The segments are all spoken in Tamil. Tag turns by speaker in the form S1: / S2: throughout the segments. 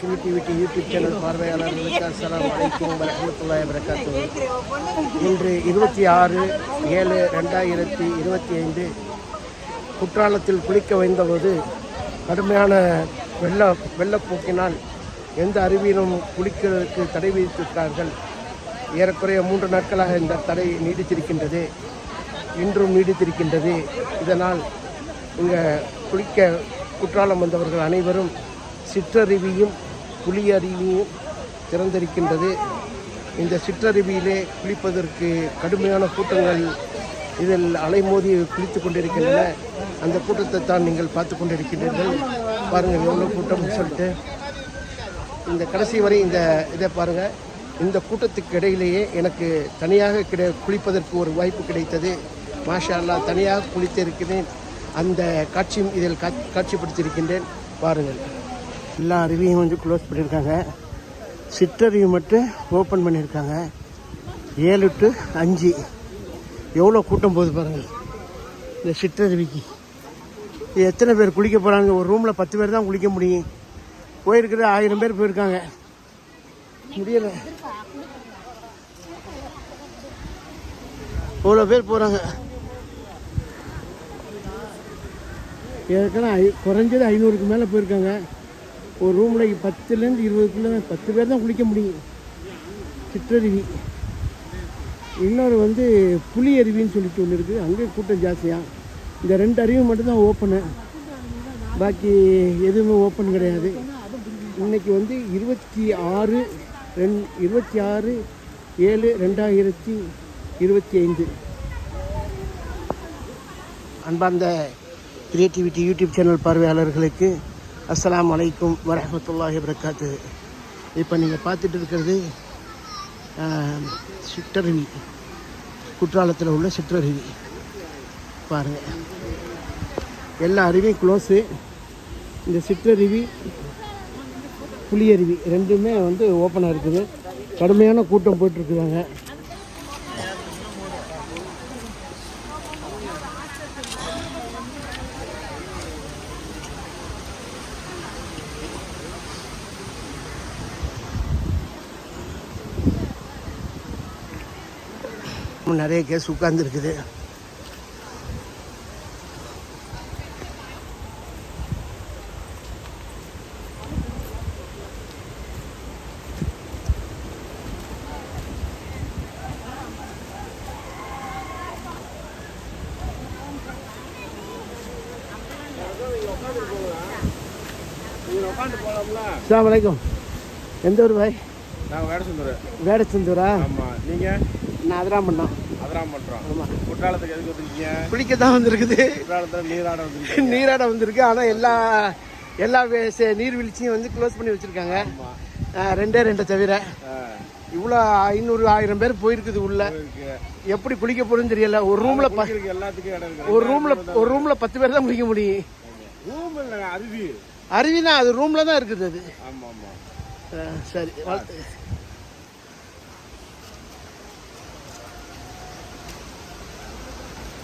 S1: கிரியேட்டிவிட்டி யூடியூப் சேனல் பார்வையாளர்களுக்கு அஸ்லாம் வலைக்கும் வரஹ்மத்துல்லாஹி வரகாத்து இன்று இருபத்தி ஆறு ஏழு ரெண்டாயிரத்தி இருபத்தி ஐந்து குற்றாலத்தில் குளிக்க வைந்தபோது கடுமையான வெள்ள வெள்ளப்போக்கினால் எந்த அருவியிலும் குளிக்கிறதுக்கு தடை விதித்திருக்கிறார்கள். ஏறக்குறைய மூன்று நாட்களாக இந்த தடை நீடித்திருக்கின்றது. இன்றும் நீடித்திருக்கின்றது. இதனால் இங்கே குளிக்க குற்றாலம் வந்தவர்கள் அனைவரும் சிற்றருவியும் புலியருவியும் திறந்திருக்கின்றது. இந்த சிற்றருவியிலே குளிப்பதற்கு கடுமையான கூட்டங்கள் இதில் அலைமோதி குளித்து கொண்டிருக்கின்றன. அந்த கூட்டத்தை தான் நீங்கள் பார்த்து கொண்டிருக்கின்றீர்கள். பாருங்கள் எவ்வளோ கூட்டம்னு சொல்லிட்டு. இந்த கடைசி வரை இந்த இதை பாருங்கள் இந்த கூட்டத்துக்கு இடையிலேயே எனக்கு தனியாக கிடை குளிப்பதற்கு ஒரு வாய்ப்பு கிடைத்தது. மாஷா தனியாக குளித்திருக்கிறேன். அந்த காட்சியும் இதில் காட்சி காட்சிப்படுத்தியிருக்கின்றேன். பாருங்கள். எல்லா அருவியும் வந்து க்ளோஸ் பண்ணியிருக்காங்க. சிற்றருவி மட்டும் ஓப்பன் பண்ணியிருக்காங்க. ஏழு டு அஞ்சு. எவ்வளோ கூட்டம் போகுது பாருங்கள். இந்த சிற்றருவிக்கு எத்தனை பேர் குளிக்க போகிறாங்க ஒரு ரூமில் பத்து பேர் தான் குளிக்க முடியும். போயிருக்கிற ஆயிரம் பேர் போயிருக்காங்க. முடியலை. இவ்வளோ பேர் போகிறாங்க ஏற்கனவே ஐ குறைஞ்சது ஐநூறுக்கு மேலே போயிருக்காங்க. ஒரு ரூமில் பத்துலேருந்து இருபதுக்குள்ளே பத்து பேர் தான் குளிக்க முடியும். சிற்றருவி. இன்னொரு வந்து புலி அருவின்னு சொல்லிட்டு ஒன்று இருக்குது. அங்கே கூட்டம் ஜாஸ்தியாக இந்த ரெண்டு அருவி மட்டும்தான் ஓப்பனு. பாக்கி எதுவுமே ஓப்பன் கிடையாது. இன்னைக்கு வந்து இருபத்தி ஆறு ரெண் இருபத்தி ஆறு ஏழு ரெண்டாயிரத்தி இருபத்தி ஐந்து. அன்பார்ந்த கிரியேட்டிவிட்டி யூடியூப் சேனல் பார்வையாளர்களுக்கு அஸ்லாம் அலைக்கும் வரமத்துல்லாஹி வரகாத்து இப்போ நீங்கள் பார்த்துட்டு இருக்கிறது சிற்றருவி குற்றாலத்தில் உள்ள சிற்றருவி பாருங்கள் எல்லா அருவியும் க்ளோஸு இந்த சிற்றருவி புளியருவி ரெண்டுமே வந்து ஓப்பனாக இருக்குது. கடுமையான கூட்டம் போயிட்டுருக்குறாங்க நிறைய கேஸ் உட்கார்ந்துருக்குது. அஸ்ஸலாமு அலைக்கும். எந்த ஊர் பாய்?
S2: நாங்கள் வேட சுந்தர்
S1: வேடச்சந்தூரா
S2: ஆமாம் நீங்கள்
S1: நான் அதெல்லாம் பண்ணோம்.
S2: அதெல்லாம் பண்ணுறோம்
S1: ஆமாம்
S2: குற்றாலத்துக்கு எதுக்கு வந்துருக்கீங்க?
S1: குளிக்க தான் வந்திருக்குது.
S2: குற்றாலத்தில் நீராட வந்துருக்கீங்க
S1: நீராட வந்திருக்கு. ஆனால் எல்லா எல்லா நீர்வீழ்ச்சியும் வந்து க்ளோஸ் பண்ணி வச்சுருக்காங்க. ரெண்டே ரெண்டை தவிர. இவ்வளோ ஐநூறு ஆயிரம் பேர் போயிருக்குது உள்ள. எப்படி குளிக்க போறதுன்னு தெரியல. ஒரு ரூம்ல
S2: எல்லாத்துக்கும்
S1: ஒரு ரூம்ல ஒரு ரூம்ல பத்து பேர் தான் குளிக்க முடியும்.
S2: ரூம் இல்லைங்க அருவி.
S1: அருவினா அது ரூம்ல தான் இருக்குது அது.
S2: ஆமாம் ஆமாம்
S1: சரி.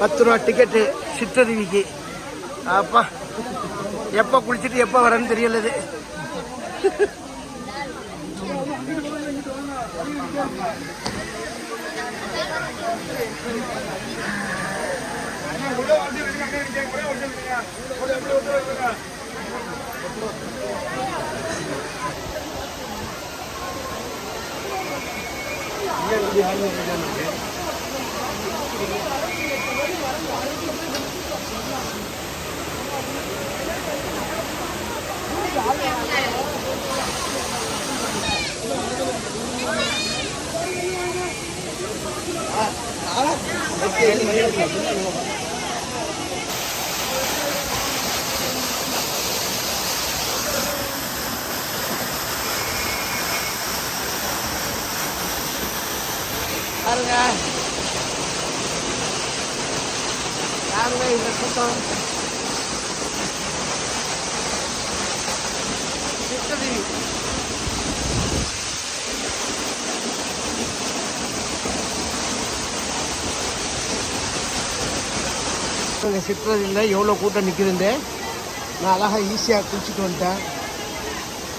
S1: பத்து ரூபா டிக்கெட்டு சிற்றருவிக்கு அப்பா எப்போ குளிச்சுட்டு எப்போ வரேன்னு தெரியலது இருக்கு யாருங்க இந்த கூட்டம் சித்ததேவி சிற்றதில் எவ்வளோ கூட்டம் நிற்குதுண்டு? நான் அழகாக ஈஸியாக குளிச்சுட்டு வந்துட்டேன்.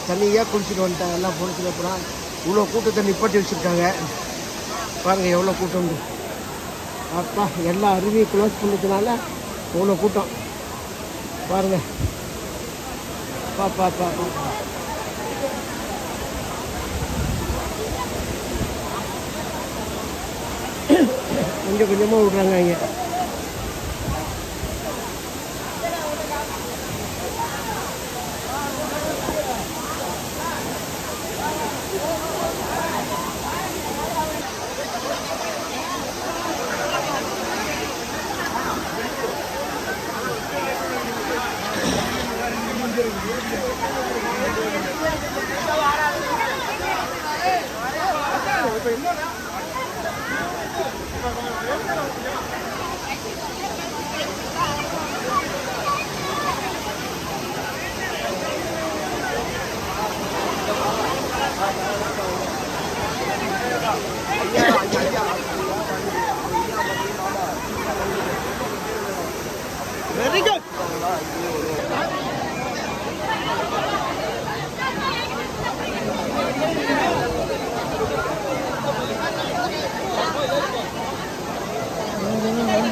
S1: தனியாக குளிச்சுட்டு வந்துட்டேன். எல்லாம் போனதுக்கு அப்புறம் இவ்வளோ கூட்டத்தை நிப்பாட்டி வச்சுருக்காங்க. பாருங்கள் எவ்வளோ கூட்டம் அப்பா எல்லா அருவியும் க்ளோஸ் பண்ணதுனால அவ்வளோ கூட்டம். பாருங்க. பா பா பா. பா கொஞ்சம் கொஞ்சமாக விட்றாங்க இங்கே. வெரி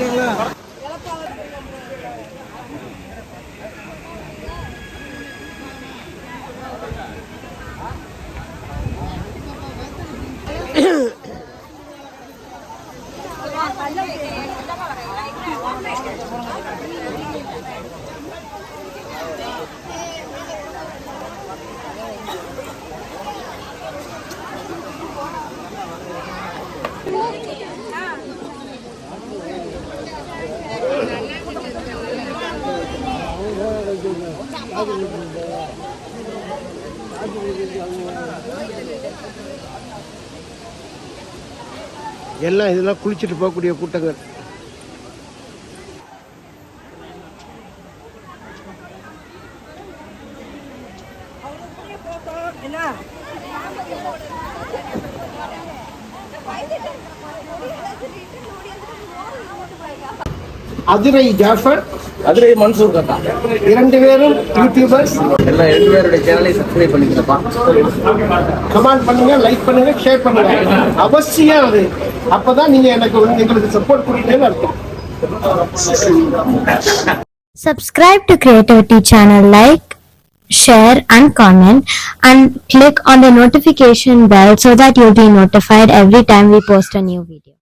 S1: குட் எல்லாம் இதெல்லாம் குளிச்சுட்டு போகக்கூடிய கூட்டங்கள். அதிரை ஜாஃபர்
S3: அதுலேயே மன்சூர் கட்டா
S1: இரண்டு பேரும் யூடியூபர்ஸ்
S3: எல்லா ரெண்டு பேருடைய சேனலை சப்ஸ்கிரைப் பண்ணிக்கிறப்பா
S1: கமெண்ட் பண்ணுங்க லைக் பண்ணுங்க ஷேர் பண்ணுங்க அவசியம் அது அப்பதான் நீங்க எனக்கு எங்களுக்கு சப்போர்ட் கொடுத்தீங்கன்னு அர்த்தம்
S4: Subscribe to Creativity channel, like, share and comment and click on the notification bell so that you'll be notified every time we post a new video.